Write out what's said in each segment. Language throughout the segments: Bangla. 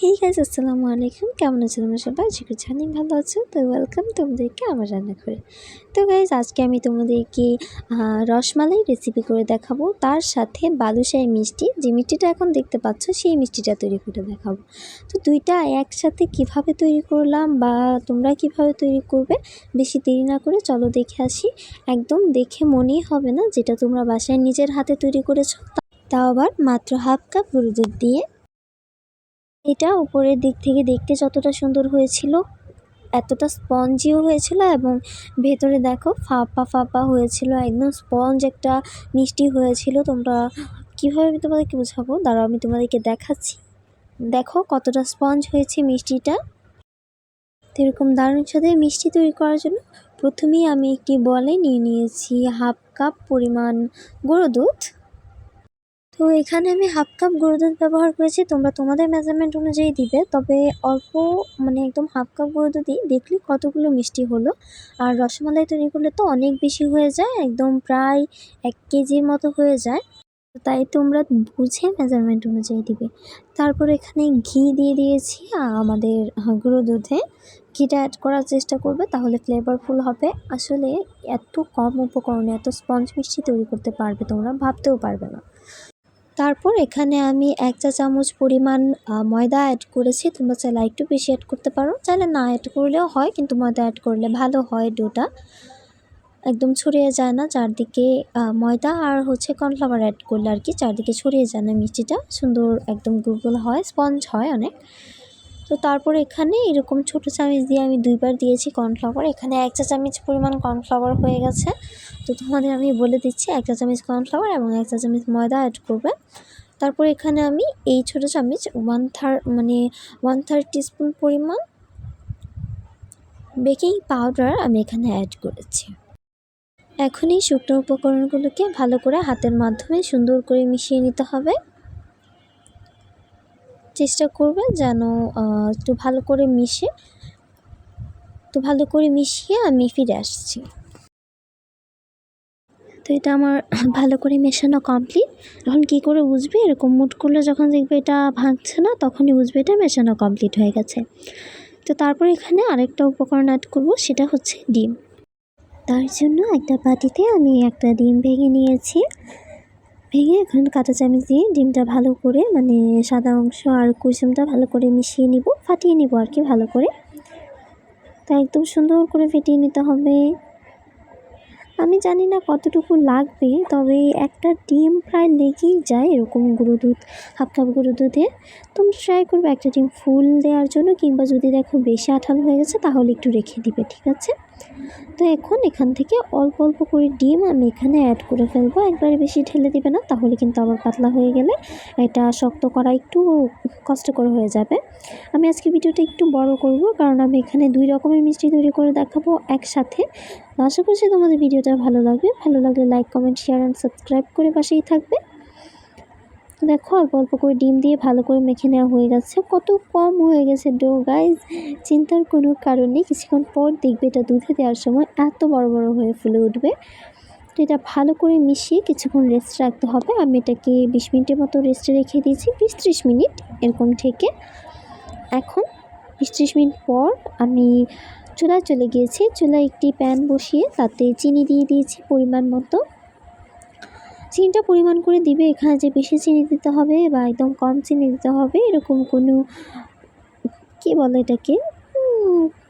হেই গাইজ আসসালামু আলাইকুম কেমন আছো তোমরা সবাই? আশা করছি ভালো আছো। তো ওয়েলকাম তোমাদেরকে আমার রান্না করে তো গাইজ আজকে আমি তোমাদেরকে রসমালাই রেসিপি করে দেখাবো। তার সাথে বালুশাই মিষ্টি। যে মিষ্টিটা এখন দেখতে পাচ্ছ, সেই মিষ্টিটা তৈরি করে দেখাবো। তো দুইটা একসাথে কীভাবে তৈরি করলাম বা তোমরা কীভাবে তৈরি করবে, বেশি দেরি না করে চলো দেখে আসি। একদম দেখে মনেই হবে না যেটা তোমরা বাসায় নিজের হাতে তৈরি করেছ। তাও আবার মাত্র হাফ কাপ দুধ দিয়ে এটা উপরের দিক থেকে দেখতে যতটা সুন্দর হয়েছিল, এতটা স্পঞ্জিও হয়েছিল এবং ভেতরে দেখো ফাঁপা ফাঁপা হয়েছিল, একদম স্পঞ্জ একটা মিষ্টি হয়েছিল। তোমরা কীভাবে আমি তোমাদেরকে বোঝাবো? দাঁড়াও, আমি তোমাদেরকে দেখাচ্ছি। দেখো কতটা স্পঞ্জ হয়েছে মিষ্টিটা। তো এরকম দারুণ স্বাদের মিষ্টি তৈরি করার জন্য প্রথমেই আমি একটি বলে নিয়ে নিয়েছি হাফ কাপ পরিমাণ গুঁড়ো দুধ। তো এখানে আমি হাফ কাপ গরুর দুধ ব্যবহার করেছি। তোমরা তোমাদের মেজারমেন্ট অনুযায়ী দিবে। তবে অল্প মানে একদম হাফ কাপ গরুর দুধই দেখলে কতগুলো মিষ্টি হলো। আর রসমালাই তৈরি করলে তো অনেক বেশি হয়ে যায়, একদম প্রায় এক কেজির মতো হয়ে যায়। তাই তোমরা বুঝে মেজারমেন্ট অনুযায়ী দিবে। তারপর এখানে ঘি দিয়ে দিয়েছি আমাদের গুঁড়ো দুধে। ঘিটা অ্যাড করার চেষ্টা করবে, তাহলে ফ্লেভারফুল হবে। আসলে এত কম উপকরণে, এত স্পঞ্জ মিষ্টি তৈরি করতে পারবে তোমরা, ভাবতেও পারবে না। তারপর এখানে আমি এক চা চামচ পরিমাণ ময়দা অ্যাড করেছি। তোমরা চাইলে একটু বেশি অ্যাড করতে পারো। চাইলে না অ্যাড করলেও হয়, কিন্তু ময়দা অ্যাড করলে ভালো হয় ডোটা। একদম ছড়িয়ে যায় না, চারদিকে ময়দা আর হচ্ছে কর্নফ্লাওয়ার অ্যাড করলে আর কি চারদিকে ছড়িয়ে যায় না মিষ্টিটা। সুন্দর একদম গুগল হয়, স্পঞ্জ হয় অনেক। তো তারপর এখানে এরকম ছোটো চামচ দিয়ে আমি দুইবার দিয়েছি কর্নফ্লাওয়ার। এখানে এক চা চামচ পরিমাণ কর্নফ্লাওয়ার হয়ে গেছে। তো তোমাদের আমি বলে দিচ্ছি এক চা চামচ কর্নফ্লাওয়ার এবং এক চা চামচ ময়দা অ্যাড করবে। তারপর এখানে আমি এই ছোটো চামচ ওয়ান থার্ড মানে ওয়ান থার্ড টিস্পুন পরিমাণ বেকিং পাউডার আমি এখানে অ্যাড করেছি। এখন এই শুকনো উপকরণগুলোকে ভালো করে হাতের মাধ্যমে সুন্দর করে মিশিয়ে নিতে হবে। চেষ্টা করবে যেন একটু ভালো করে মিশে তো ভালো করে মিশিয়ে আমি ফিরে আসছি। তো এটা আমার ভালো করে মেশানো কমপ্লিট এখন কী করে বুঝবে? এরকম মুট করলে যখন দেখবে এটা ভাঙছে না, তখনই বুঝবে এটা মেশানো কমপ্লিট হয়ে গেছে। তো তারপর এখানে আরেকটা উপকরণ অ্যাড করব, সেটা হচ্ছে ডিম। তার জন্য একটা বাটিতে আমি একটা ডিম ভেঙে নিয়েছি। ভেঙে এখন কাঁটা চামচ দিয়ে ডিমটা ভালো করে মানে সাদা অংশ আর কুসুমটা ভালো করে মিশিয়ে নিব, ফাটিয়ে নিব আর কি ভালো করে। তা একদম সুন্দর করে ফেটিয়ে নিতে হবে। আমি জানি না কতটুকু লাগবে, তবে একটা ডিম প্রায় লেগেই যায় এরকম গুঁড়ো দুধ, হাফ কাপ গুঁড়ো দুধে। তুমি ট্রাই করবে একটা ডিম ফুল দেওয়ার জন্য, কিংবা যদি দেখো বেশি আঠালো হয়ে গেছে, তাহলে একটু রেখে দিবে, ঠিক আছে? তো এখন এখান থেকে অল্প অল্প করে ডিম আমি এখানে অ্যাড করে ফেলব। একবারে বেশি ঢেলে দিবে না, তাহলে কিন্তু আবার পাতলা হয়ে গেলে এটা শক্ত করা একটু কষ্টকর হয়ে যাবে। আমি আজকে ভিডিওটা একটু বড় করব, কারণ আমি এখানে দুই রকমের মিষ্টি তৈরি করে দেখাবো একসাথে। আশা করছি তোমাদের ভিডিওটা ভালো লাগবে। ভালো লাগলে like comment share and subscribe করে পাশেই থাকবে। দেখো, অল্প অল্প করে ডিম দিয়ে ভালো করে মেখে নেওয়া হয়ে গেছে। কত কম হয়ে গেছে ডো গাইজ চিন্তার কোনো কারণ নেই। কিছুক্ষণ পর দেখবে এটা দুধে দেওয়ার সময় এত বড় বড় হয়ে ফুলে উঠবে। তো এটা ভালো করে মিশিয়ে কিছুক্ষণ রেস্ট রাখতে হবে। আমি এটাকে বিশ মিনিটের মতো রেস্টে রেখে দিয়েছি। বিশ ত্রিশ মিনিট এরকম থেকে। এখন বিশ ত্রিশ মিনিট পর আমি চুলায় চলে গিয়েছি। চুলায় একটি প্যান বসিয়ে তাতে চিনি দিয়ে দিয়েছি পরিমাণ মতো। চিনিটা পরিমাণ করে দিবে, এখানে যে বেশি চিনি দিতে হবে বা একদম কম চিনি দিতে হবে, এরকম কোনো, কী বলে এটাকে?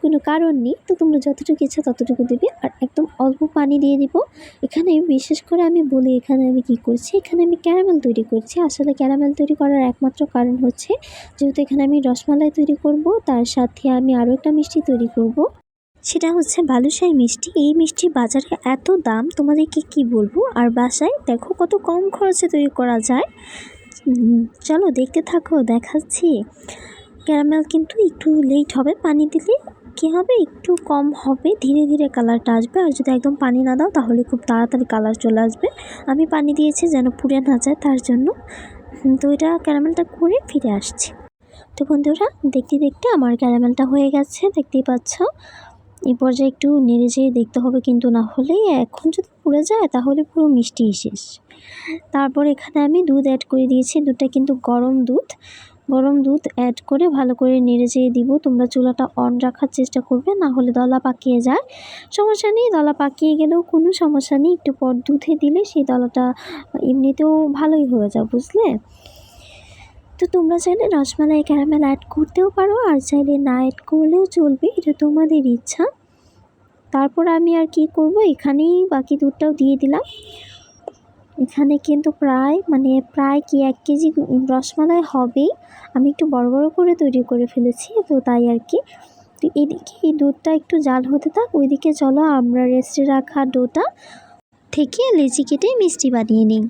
কোনো কারণ নেই। তো তোমরা যতটুকু ইচ্ছা ততটুকু দিবে। আর একদম অল্প পানি দিয়ে দিব। এখানে বিশেষ করে আমি বলি এখানে আমি কি করছি, এখানে আমি ক্যারামেল তৈরি করছি। আসলে ক্যারামেল তৈরি করার একমাত্র কারণ হচ্ছে, যেহেতু এখানে আমি রসমালাই তৈরি করব, তার সাথে আমি আরও একটা মিষ্টি তৈরি করব। সেটা হচ্ছে বালুশাহী মিষ্টি। এই মিষ্টি বাজারে এত দাম, তোমাদেরকে কি বলব? আর বাসায় দেখো কত কম খরচে তৈরি করা যায়। চলো দেখতে থাকো, দেখাচ্ছি। ক্যারামেল কিন্তু একটু লেট হবে পানি দিলে। কী হবে? একটু কম হবে, ধীরে ধীরে কালারটা আসবে। আর যদি একদম পানি না দাও, তাহলে খুব তাড়াতাড়ি কালার চলে আসবে। আমি পানি দিয়েছি যেন পুড়ে না যায়, তার জন্য। তো এটা ক্যারামেলটা করে ফিরে আসছি। তো বন্ধুরা, দেখতে দেখতে আমার ক্যারামেলটা হয়ে গেছে, দেখতেই পাচ্ছ। এই পর্যায়ে একটু নেড়ে চেড়ে দেখতে হবে কিন্তু না হলে এখন যদি পুড়ে যায় তাহলে পুরো মিষ্টি শেষ। তারপর এখানে আমি দুধ অ্যাড করে দিয়েছি। দুধটা কিন্তু গরম দুধ। গরম দুধ অ্যাড করে ভালো করে নেড়ে চেড়ে দিব। তোমরা চুলাটা অন রাখার চেষ্টা করবে, না হলে দলা পাকিয়ে যায়। সমস্যা নেই, দলা পাকিয়ে গেলেও কোনো সমস্যা নেই। একটু পর দুধে দিলে সেই দলাটা এমনিতেও ভালোই হয়ে যায়, বুঝলে? তো তোমরা চাইলে রসমালাই, ক্যারামেল অ্যাড করতেও পারো, আর চাইলে না অ্যাড করলেও চলবে, এটা তোমাদের ইচ্ছা। তারপর আমি আর কি করব, এখানেই বাকি দুধটাও দিয়ে দিলাম। এখানে কিন্তু প্রায় মানে প্রায় কি এক কেজি রসমালাই হবেই। আমি একটু বড় বড় করে তৈরি করে ফেলেছি, তো তাই আর কি। তো এদিকে এই দুধটা একটু জাল হতে থাক, ওইদিকে চলো আমরা রেস্টে রাখা ডোটা থেকে লেচি কেটে মিষ্টি বানিয়ে নিই।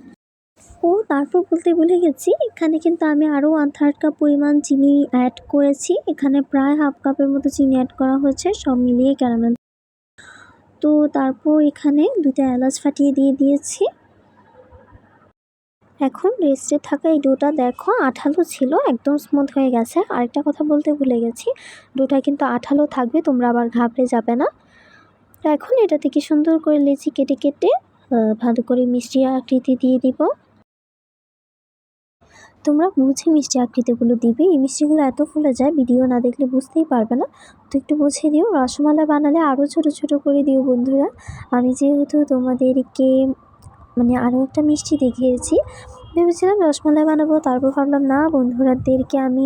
ও তারপর বলতে ভুলে গেছি, এখানে কিন্তু আমি আরও ওয়ান থার্ড কাপ পরিমাণ চিনি অ্যাড করেছি। এখানে প্রায় হাফ কাপের মতো চিনি অ্যাড করা হয়েছে, সব মিলিয়ে ক্যারামেল তো তারপর এখানে দুটো এলাচ ফাটিয়ে দিয়ে দিয়েছি। এখন রেস্টে থাকা এই ডোটা দেখো, আঠালো ছিল, একদম স্মুথ হয়ে গেছে। আরেকটা কথা বলতে ভুলে গেছি, ডোটা কিন্তু আঠালো থাকবে, তোমরা আবার ঘাবড়ে যাবে না। তো এখন এটা থেকে সুন্দর করে লেচি কেটে কেটে ভালো করে মিষ্টি আকৃতি দিয়ে দিব। তোমরা বুঝে মিষ্টি আকৃতিগুলো দিবে। এই মিষ্টিগুলো এত ফুলে যায়, ভিডিও না দেখলে বুঝতেই পারবে না। তো একটু বুঝে দিও, রসমালাই বানালে আরও ছোট ছোট করে দিও বন্ধুরা। আমি যেহেতু তোমাদেরকে মানে আরও একটা মিষ্টি দেখিয়েছি, ভেবেছিলাম রসমালাই বানাবো, তারপর ভাবলাম, না, বন্ধুরাদেরকে আমি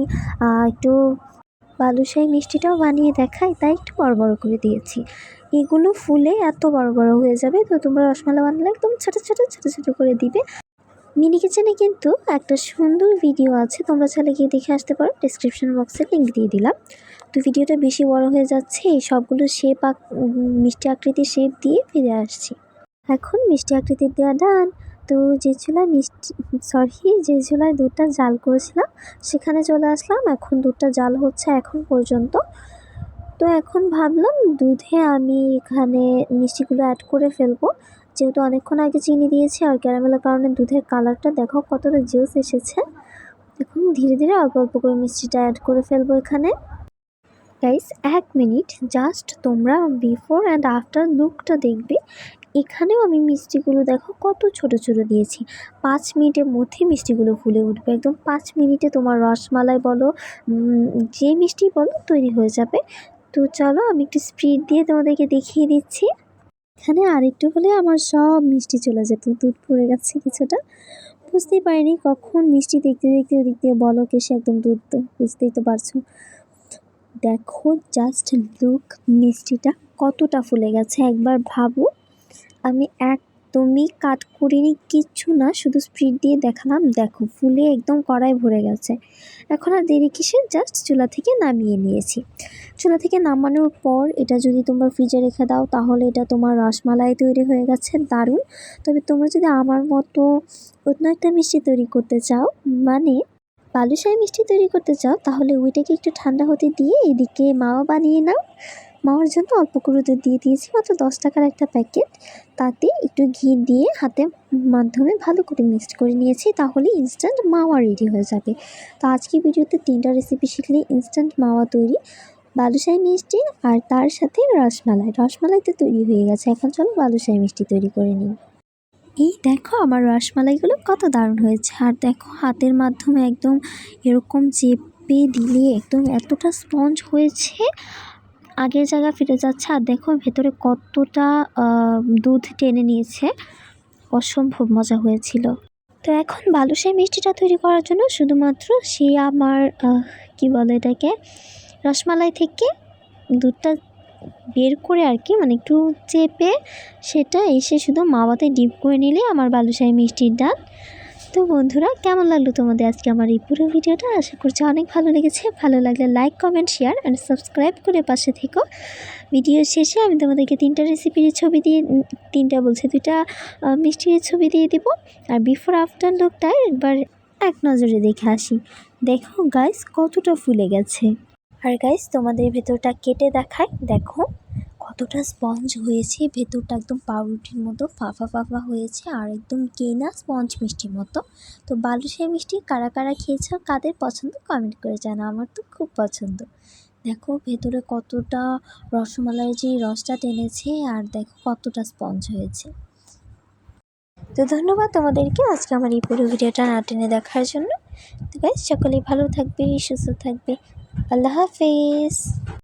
একটু বালুশাহী মিষ্টিটাও বানিয়ে দেখাই। তাই একটু বড় বড় করে দিয়েছি। এগুলো ফুলে এত বড় বড় হয়ে যাবে, তো তোমরা রসমালাই বানালে একদম ছোটো ছোটো ছোটো ছোটো করে দিবে। মিনি কিচেনে কিন্তু একটা সুন্দর ভিডিও আছে। তোমরা চাইলে গিয়ে দেখে আসতে পারো। ডিসক্রিপশন বক্সে লিঙ্ক দিয়ে দিলাম। তো ভিডিওটা বেশি বড় হয়ে যাচ্ছে, এই সবগুলো শেপ আক মিষ্টি আকৃতির শেপ দিয়ে ফিরে আসছি। এখন মিষ্টি আকৃতির দেওয়া ডান। তো যে চুলায় মিষ্টি সরি যে চুলায় দুধটা জাল করেছিলাম, সেখানে চলে আসলাম। এখন দুধটা জাল হচ্ছে এখন পর্যন্ত। তো এখন ভাবলাম দুধে আমি এখানে মিষ্টিগুলো অ্যাড করে ফেলব। যেহেতু অনেকক্ষণ আগে চিনি দিয়েছি আর ক্যারামেলের কারণে দুধের কালারটা দেখো কতটা জুস এসেছে। এখন ধীরে ধীরে অল্প অল্প করে মিষ্টিটা অ্যাড করে ফেলব এখানে। গাইস এক মিনিট জাস্ট তোমরা বিফোর অ্যান্ড আফটার লুকটা দেখবে। এখানেও আমি মিষ্টিগুলো দেখো কত ছোট ছোট দিয়েছি। পাঁচ মিনিটের মধ্যে মিষ্টিগুলো ফুলে উঠবে। একদম পাঁচ মিনিটে তোমার রসমালাই বলো যে মিষ্টি বলো, তৈরি হয়ে যাবে। তো চলো আমি একটু স্পিড দিয়ে তোমাদেরকে দেখিয়ে দিচ্ছি। এখানে আরেকটু হলে আমার সব মিষ্টি চলে যেত। দুধ পড়ে গেছে কিছুটা। বুঝতেই পারিনি কখন মিষ্টি দেখতে দেখতে ওদিক দিয়ে বলক এসে একদম দুধ বুঝতেই তো পারছ। দেখো জাস্ট লুক মিষ্টিটা কতটা ফুলে গেছে। একবার ভাবো, আমি একদমই কাট করিনি, কিচ্ছু না, শুধু স্পিড দিয়ে দেখালাম, দেখো, ফুলে একদম কড়াই ভরে গেছে। এখন আর দেরি কিসে জাস্ট চুলা থেকে নামিয়ে নিয়েছি। চুলা থেকে নামানোর পর এটা যদি তোমরা ফ্রিজে রেখে দাও, তাহলে এটা তোমার রসমালাই তৈরি হয়ে গেছে, দারুণ। তবে তোমরা যদি আমার মতো অন্য একটা মিষ্টি তৈরি করতে চাও মানে বালুশাহী মিষ্টি তৈরি করতে চাও, তাহলে ওইটাকে একটু ঠান্ডা হতে দিয়ে এদিকে মাও বানিয়ে নাও। মাওয়ার জন্য অল্প করে দুধ দিয়ে দিয়েছি, মাত্র দশ টাকার একটা প্যাকেট তাতে একটু ঘি দিয়ে হাতের মাধ্যমে ভালো করে মিক্সড করে নিয়েছি, তাহলে ইনস্ট্যান্ট মাওয়া রেডি হয়ে যাবে। তো আজকে ভিডিওতে তিনটা রেসিপি শিখলে ইনস্ট্যান্ট মাওয়া তৈরি, বালুশাহী মিষ্টি আর তার সাথে রসমালাই। রসমালাইতে তৈরি হয়ে গেছে, এখন চলো বালুশাহী মিষ্টি তৈরি করে নিই। এই দেখো আমার রসমালাইগুলো কত দারুণ হয়েছে। আর দেখো হাতের মাধ্যমে একদম এরকম চেপে দিলে একদম এতটা স্পঞ্জ হয়েছে আগের জায়গা ফিরে যাচ্ছে আর দেখো ভেতরে কতটা দুধ টেনে নিয়েছে। অসম্ভব মজা হয়েছিল। তো এখন বালুশাহী মিষ্টিটা তৈরি করার জন্য শুধুমাত্র সে আমার কি বলে এটাকে, রসমালাই থেকে দুধটা বের করে আর কি মানে একটু চেপে সেটা এসে শুধু মাওয়াতে ডিপ করে নিলে আমার বালুশাহী মিষ্টির ডাল। তো বন্ধুরা, কেমন লাগল তোমাদের আজকে আমার এই পুরো ভিডিওটা? আশা করছি অনেক ভালো লেগেছে। ভালো লাগলে like comment share and subscribe করে পাশে থেকো। ভিডিও শেষে আমি তোমাদেরকে তিনটা রেসিপির ছবি দিয়ে তিনটা বলছি, দুইটা মিষ্টির ছবি দিয়ে দিব। আর বিফোর আফটার লুকটা একবার এক নজরে দেখে আসি। দেখো গাইস কতটা ফুলে গেছে। আর গাইস তোমাদের ভেতরটা কেটে দেখায়। দেখো। কতটা স্পঞ্জ হয়েছে, ভেতরটা একদম পাউরুটির মতো ফাফা ফাফা হয়েছে আর একদম কেনা স্পঞ্জ মিষ্টির মতো। তো বালুশাহী মিষ্টি কারা কারা খেয়েছো, কাদের পছন্দ কমেন্ট করে জানা আমার তো খুব পছন্দ। দেখো ভেতরে কতটা রসমালাইয়ের যে রসটা টেনেছে আর দেখো কতটা স্পঞ্জ হয়েছে। তো ধন্যবাদ তোমাদেরকে আজকে আমার এই পুরো ভিডিওটা না টেনে দেখার জন্য। তো সকলেই ভালো থাকবে, সুস্থ থাকবে। আল্লাহ হাফেজ।